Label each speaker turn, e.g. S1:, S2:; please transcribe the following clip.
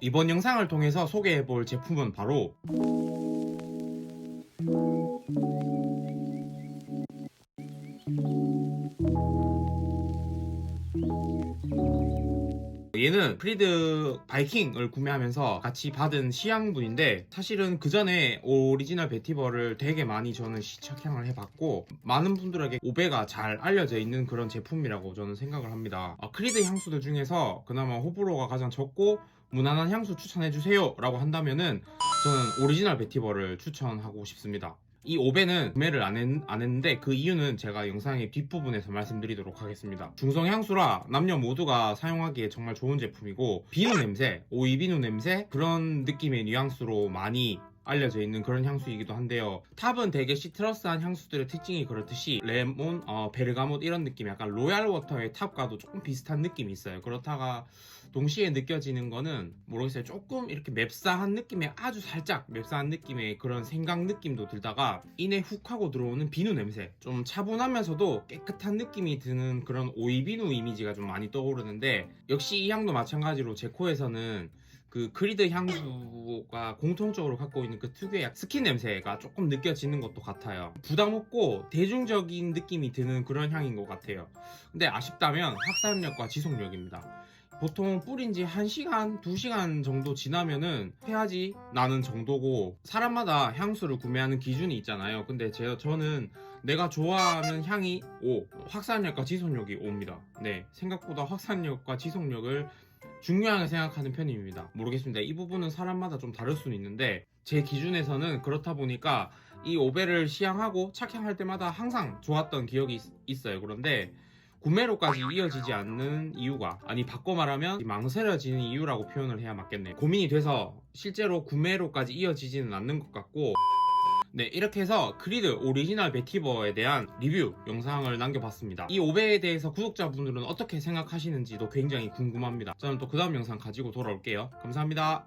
S1: 이번 영상을 통해서 소개해 볼 제품은 바로 얘는 프리드 바이킹을 구매하면서 같이 받은 시향분인데 사실은 그 전에 오리지널 베티버를 되게 많이 저는 시착향을 해봤고 많은 분들에게 오베가 잘 알려져 있는 그런 제품이라고 저는 생각을 합니다. 아, 크리드 향수들 중에서 그나마 호불호가 가장 적고 무난한 향수 추천해주세요 라고 한다면은 저는 오리지널 베티버를 추천하고 싶습니다. 이 오베는 구매를 안, 했, 안 했는데 그 이유는 제가 영상의 뒷부분에서 말씀드리도록 하겠습니다. 중성 향수라 남녀 모두가 사용하기에 정말 좋은 제품이고 비누 냄새, 오이 비누 냄새 그런 느낌의 뉘앙스로 많이 알려져 있는 그런 향수이기도 한데요. 탑은 되게 시트러스한 향수들의 특징이 그렇듯이 레몬, 어, 베르가못 이런 느낌 약간 로얄 워터의 탑과도 조금 비슷한 느낌이 있어요. 그렇다가 동시에 느껴지는 거는 모르겠어요. 조금 이렇게 맵싸한 느낌의 아주 살짝 맵싸한 느낌의 그런 생강 느낌도 들다가 이내 훅 하고 들어오는 비누 냄새 좀 차분하면서도 깨끗한 느낌이 드는 그런 오이 비누 이미지가 좀 많이 떠오르는데 역시 이 향도 마찬가지로 제 코에서는 그 크리드 향수가 공통적으로 갖고 있는 그 특유의 약- 스킨 냄새가 조금 느껴지는 것도 같아요. 부담 없고 대중적인 느낌이 드는 그런 향인 것 같아요. 근데 아쉽다면 확산력과 지속력입니다. 보통 뿌린 지 1시간, 2시간 정도 지나면은 해야지 나는 정도고 사람마다 향수를 구매하는 기준이 있잖아요. 근데 제, 저는 내가 좋아하는 향이 5, 확산력과 지속력이 5입니다. 네, 생각보다 확산력과 지속력을 중요하게 생각하는 편입니다. 모르겠습니다. 이 부분은 사람마다 좀 다를 수는 있는데 제 기준에서는 그렇다 보니까 이 오베를 시향하고 착향할 때마다 항상 좋았던 기억이 있, 있어요. 그런데 구매로까지 이어지지 않는 이유가 아니 바꿔 말하면 망설여지는 이유라고 표현을 해야 맞겠네 고민이 돼서 실제로 구매로까지 이어지지는 않는 것 같고 네 이렇게 해서 크리드 오리지널 베티버에 대한 리뷰 영상을 남겨봤습니다. 이 오베에 대해서 구독자분들은 어떻게 생각하시는지도 굉장히 궁금합니다. 저는 또 그 다음 영상 가지고 돌아올게요. 감사합니다